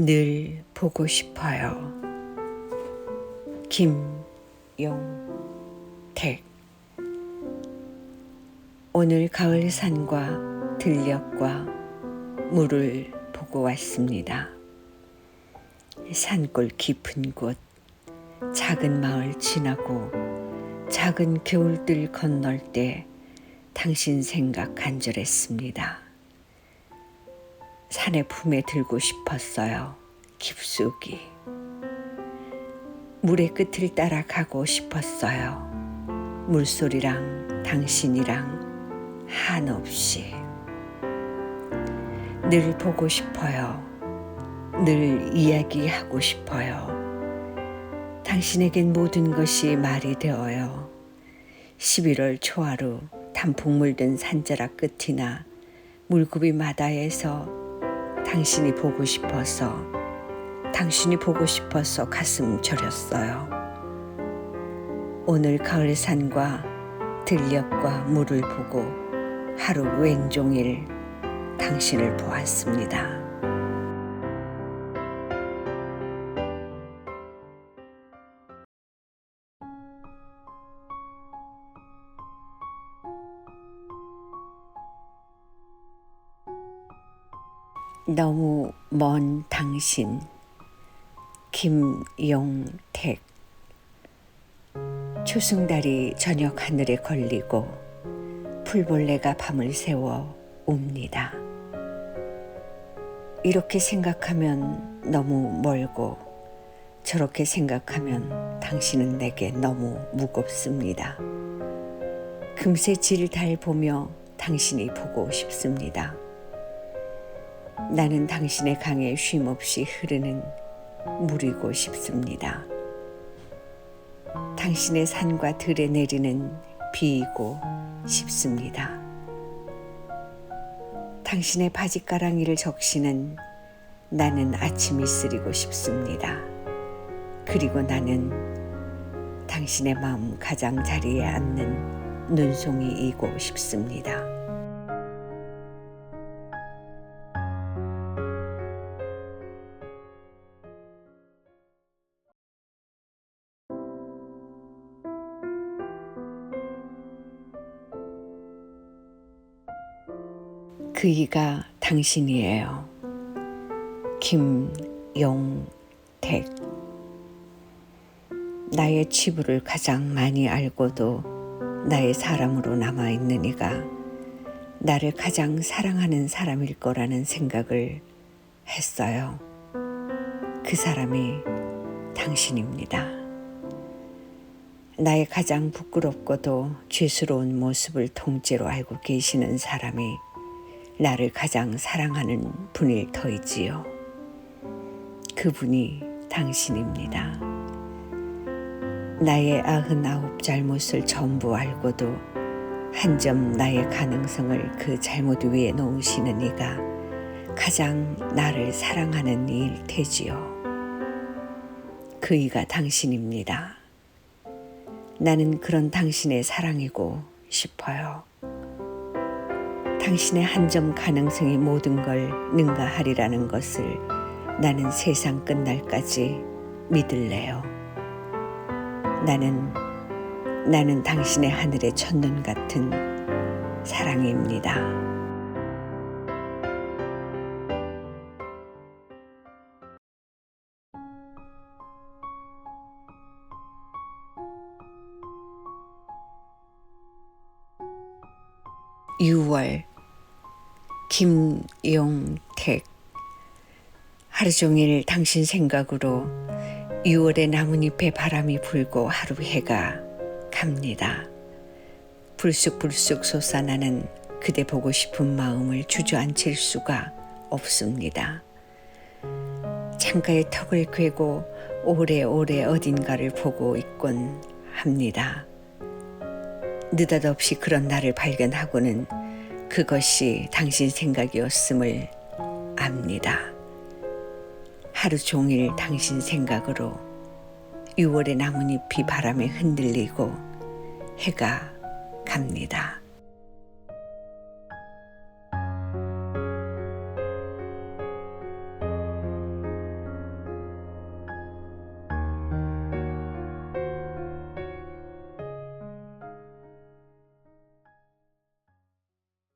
늘 보고 싶어요. 김용택 오늘 가을 산과 들녘과 물을 보고 왔습니다. 산골 깊은 곳, 작은 마을 지나고 작은 겨울들 건널 때 당신 생각 간절했습니다. 산의 품에 들고 싶었어요. 깊숙이. 물의 끝을 따라가고 싶었어요. 물소리랑 당신이랑 한없이. 늘 보고 싶어요. 늘 이야기하고 싶어요. 당신에겐 모든 것이 말이 되어요. 11월 초하루 단풍 물든 산자락 끝이나 물굽이 마다에서 당신이 보고 싶어서 당신이 보고 싶어서 가슴 저렸어요. 오늘 가을 산과 들녘과 물을 보고 하루 왼종일 당신을 보았습니다. 너무 먼 당신 김용택 초승달이 저녁 하늘에 걸리고 풀벌레가 밤을 새워 웁니다. 이렇게 생각하면 너무 멀고 저렇게 생각하면 당신은 내게 너무 무겁습니다. 금세 질달 보며 당신이 보고 싶습니다. 나는 당신의 강에 쉼없이 흐르는 물이고 싶습니다. 당신의 산과 들에 내리는 비이고 싶습니다. 당신의 바지가랑이를 적시는 나는 아침 이슬이고 싶습니다. 그리고 나는 당신의 마음 가장 자리에 앉는 눈송이이고 싶습니다. 그 이가 당신이에요. 김용택. 나의 치부를 가장 많이 알고도 나의 사람으로 남아있는 이가 나를 가장 사랑하는 사람일 거라는 생각을 했어요. 그 사람이 당신입니다. 나의 가장 부끄럽고도 죄스러운 모습을 통째로 알고 계시는 사람이 나를 가장 사랑하는 분일 터이지요. 그분이 당신입니다. 나의 아흔아홉 잘못을 전부 알고도 한 점 나의 가능성을 그 잘못 위에 놓으시는 이가 가장 나를 사랑하는 이일 테지요. 그 이가 당신입니다. 나는 그런 당신의 사랑이고 싶어요. 당신의 한 점 가능성이 모든 걸 능가하리라는 것을 나는 세상 끝날까지 믿을래요. 나는 나는 당신의 하늘의 첫눈 같은 사랑입니다. 6월 김용택 하루 종일 당신 생각으로 6월의 나뭇잎에 바람이 불고 하루 해가 갑니다. 불쑥불쑥 솟아나는 그대 보고 싶은 마음을 주저앉힐 수가 없습니다. 창가에 턱을 괴고 오래오래 어딘가를 보고 있곤 합니다. 느닷없이 그런 나를 발견하고는 그것이 당신 생각이었음을 압니다. 하루 종일 당신 생각으로 6월의 나뭇잎이 바람에 흔들리고 해가 갑니다.